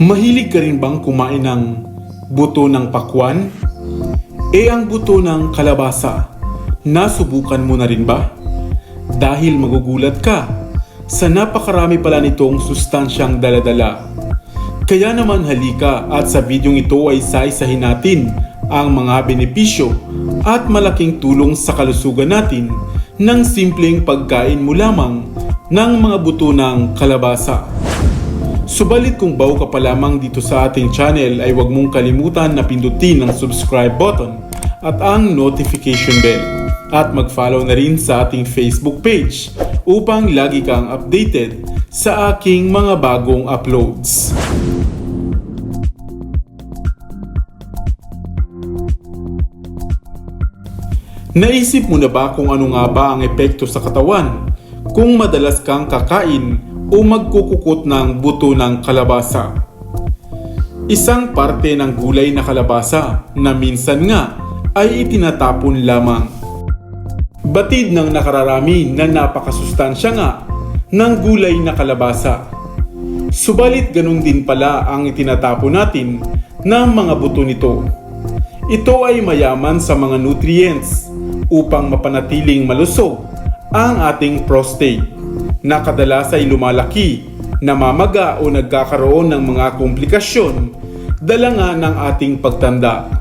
Mahilig ka rin bang kumain ng buto ng pakwan? E ang buto ng kalabasa, nasubukan mo na rin ba? Dahil magugulat ka sa napakarami pala nitong sustansyang daladala. Kaya naman halika at sa videong ito ay saisahin natin ang mga benepisyo at malaking tulong sa kalusugan natin ng simpleng pagkain mo lamang ng mga buto ng kalabasa. Subalit kung bago ka pa lamang dito sa ating channel ay huwag mong kalimutan na pindutin ang subscribe button at ang notification bell at mag-follow na rin sa ating Facebook page upang lagi kang updated sa aking mga bagong uploads. Naisip mo na ba kung ano nga ba ang epekto sa katawan kung madalas kang kakain o magkukukot ng buto ng kalabasa? Isang parte ng gulay na kalabasa na minsan nga ay itinatapon lamang. Batid ng nakararami na napakasustansya nga ng gulay na kalabasa. Subalit ganun din pala ang itinatapon natin ng mga buto nito. Ito ay mayaman sa mga nutrients upang mapanatiling malusog ang ating prostate na kadalas ay lumalaki, namamaga o nagkakaroon ng mga komplikasyon dala nga ng ating pagtanda.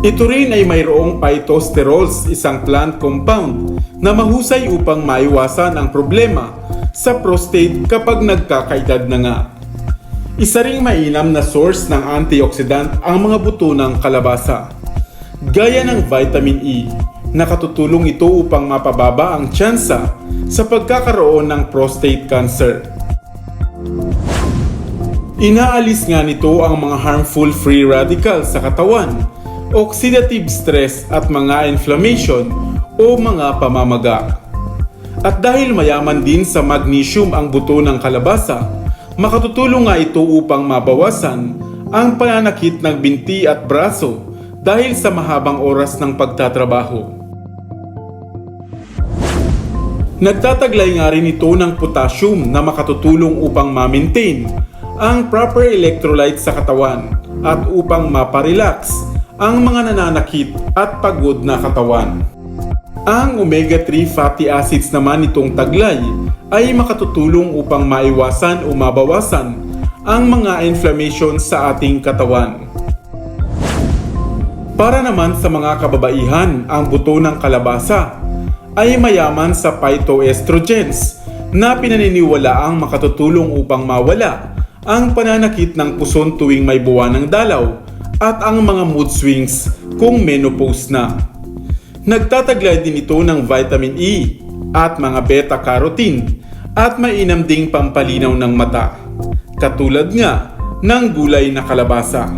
Ito rin ay mayroong phytosterols, isang plant compound na mahusay upang maiwasan ang problema sa prostate kapag nagkakaedad na nga. Isa ring mainam na source ng antioxidant ang mga buto ng kalabasa. Gaya ng vitamin E, nakatutulong ito upang mapababa ang tsansa sa pagkakaroon ng prostate cancer. Inaalis nga nito ang mga harmful free radicals sa katawan, oxidative stress at mga inflammation o mga pamamaga. At dahil mayaman din sa magnesium ang buto ng kalabasa, makatutulong nga ito upang mabawasan ang pananakit ng binti at braso dahil sa mahabang oras ng pagtatrabaho. Nagtataglay nga rin ito ng potassium na makatutulong upang ma-maintain ang proper electrolytes sa katawan at upang maparelax ang mga nananakit at pagod na katawan. Ang omega-3 fatty acids naman nitong taglay ay makatutulong upang maiwasan o mabawasan ang mga inflammation sa ating katawan. Para naman sa mga kababaihan, ang buto ng kalabasa ay mayaman sa phytoestrogens na pinaniniwala ang makatutulong upang mawala ang pananakit ng puson tuwing may buwan ng dalaw at ang mga mood swings kung menopause na. Nagtataglay din ito ng vitamin E at mga beta-carotene at mainam ding pampalinaw ng mata, katulad nga ng gulay na kalabasa.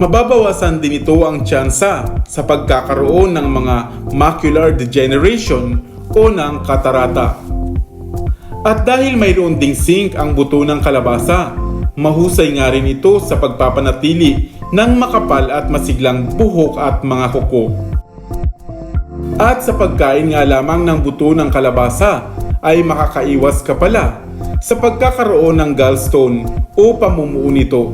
Mababawasan din ito ang tsansa sa pagkakaroon ng mga macular degeneration o ng katarata. At dahil mayroon ding zinc ang buto ng kalabasa, mahusay nga rin ito sa pagpapanatili ng makapal at masiglang buhok at mga kuko. At sa pagkain nga lamang ng buto ng kalabasa ay makakaiwas ka pala sa pagkakaroon ng gallstone o pamumuo nito.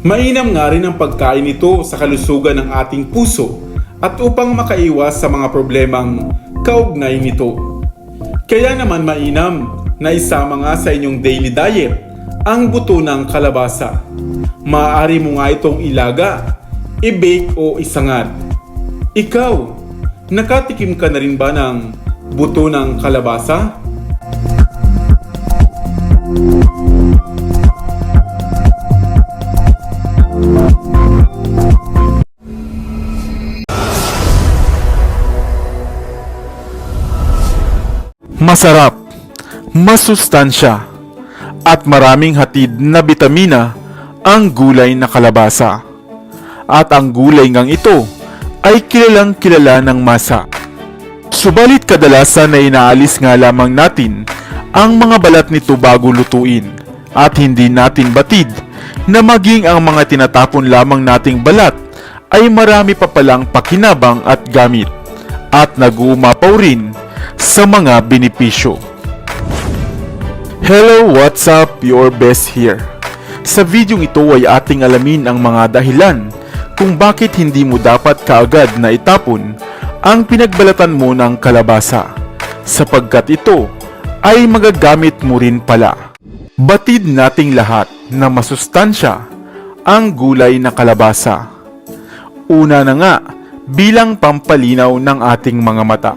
Mainam nga rin ang pagkain nito sa kalusugan ng ating puso at upang makaiwas sa mga problemang kaugnay nito. Kaya naman mainam na isama nga sa inyong daily diet ang buto ng kalabasa. Maaari mo nga itong ilaga, i-bake o isangad. Ikaw, nakatikim ka na rin ba ng buto ng kalabasa? Masarap, masustansya, at maraming hatid na bitamina ang gulay na kalabasa. At ang gulay ngang ito ay kilalang kilala ng masa. Subalit kadalasan na inaalis nga lamang natin ang mga balat nito bago lutuin at hindi natin batid na maging ang mga tinatapon lamang nating balat ay marami pa palang pakinabang at gamit at nag-uumapaw rin sa mga benepisyo. Hello, what's up? Your best here. Sa videong ito ay ating alamin ang mga dahilan kung bakit hindi mo dapat kaagad na itapon ang pinagbalatan mo ng kalabasa sapagkat ito ay magagamit mo rin pala. Batid nating lahat na masustansya ang gulay na kalabasa. Una na nga, bilang pampalinaw ng ating mga mata.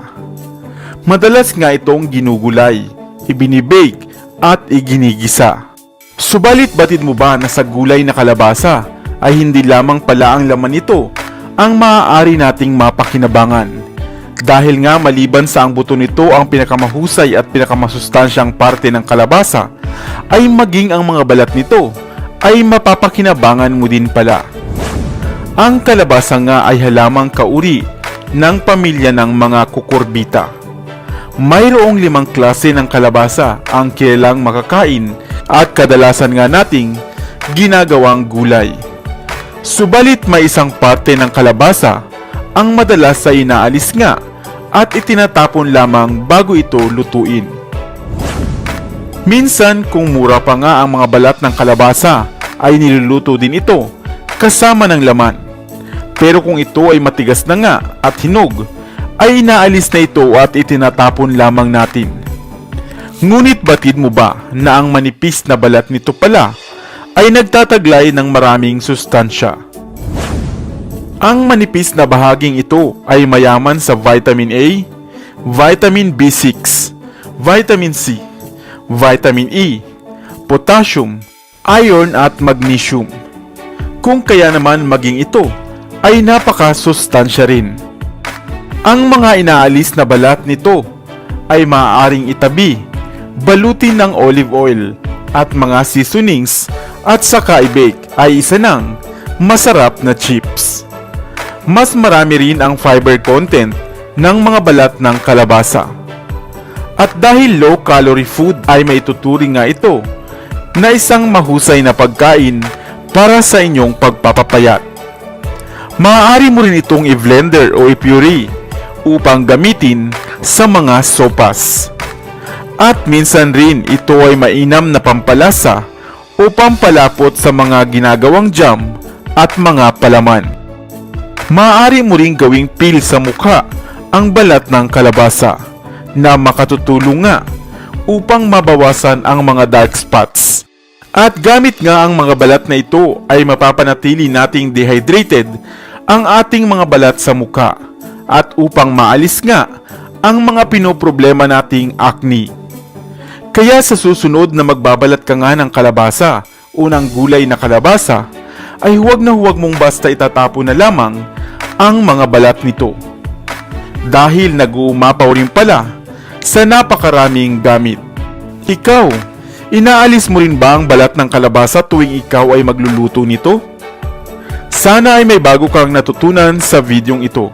Madalas nga itong ginugulay, ibinibake at iginigisa. Subalit batid mo ba na sa gulay na kalabasa ay hindi lamang pala ang laman nito ang maaari nating mapakinabangan. Dahil nga maliban sa ang buto nito ang pinakamahusay at pinakamasustansyang parte ng kalabasa, ay maging ang mga balat nito ay mapapakinabangan mo din pala. Ang kalabasa nga ay halamang kauri ng pamilya ng mga kukurbita. Mayroong limang klase ng kalabasa ang kilalang makakain at kadalasan nga nating ginagawang gulay. Subalit may isang parte ng kalabasa ang madalas ay inaalis nga at itinatapon lamang bago ito lutuin. Minsan kung mura pa nga ang mga balat ng kalabasa ay niluluto din ito kasama ng laman. Pero kung ito ay matigas na nga at hinog, ay inaalis na ito at itinatapon lamang natin. Ngunit batid mo ba na ang manipis na balat nito pala ay nagtataglay ng maraming sustansya? Ang manipis na bahaging ito ay mayaman sa vitamin A, vitamin B6, vitamin C, vitamin E, potassium, iron at magnesium. Kung kaya naman maging ito ay napakasustansya rin. Ang mga inaalis na balat nito ay maaaring itabi, balutin ng olive oil at mga seasonings at saka i-bake ay isa ng masarap na chips. Mas marami rin ang fiber content ng mga balat ng kalabasa. At dahil low calorie food ay maituturing nga ito na isang mahusay na pagkain para sa inyong pagpapapayat. Maaari mo rin itong i-blender o i-puree upang gamitin sa mga sopas. At minsan rin ito ay mainam na pampalasa o pampalapot sa mga ginagawang jam at mga palaman. Maaari mo ring gawing peel sa mukha ang balat ng kalabasa na makatutulong nga upang mabawasan ang mga dark spots. At gamit nga ang mga balat na ito ay mapapanatili nating dehydrated ang ating mga balat sa mukha at upang maalis nga ang mga pinoproblema nating acne. Kaya sa susunod na magbabalat ka nga ng kalabasa o ng gulay na kalabasa, ay huwag na huwag mong basta itatapon na lamang ang mga balat nito. Dahil nag-uumapaw rin pala sa napakaraming gamit. Ikaw, inaalis mo rin ba ang balat ng kalabasa tuwing ikaw ay magluluto nito? Sana ay may bago kang natutunan sa videong ito.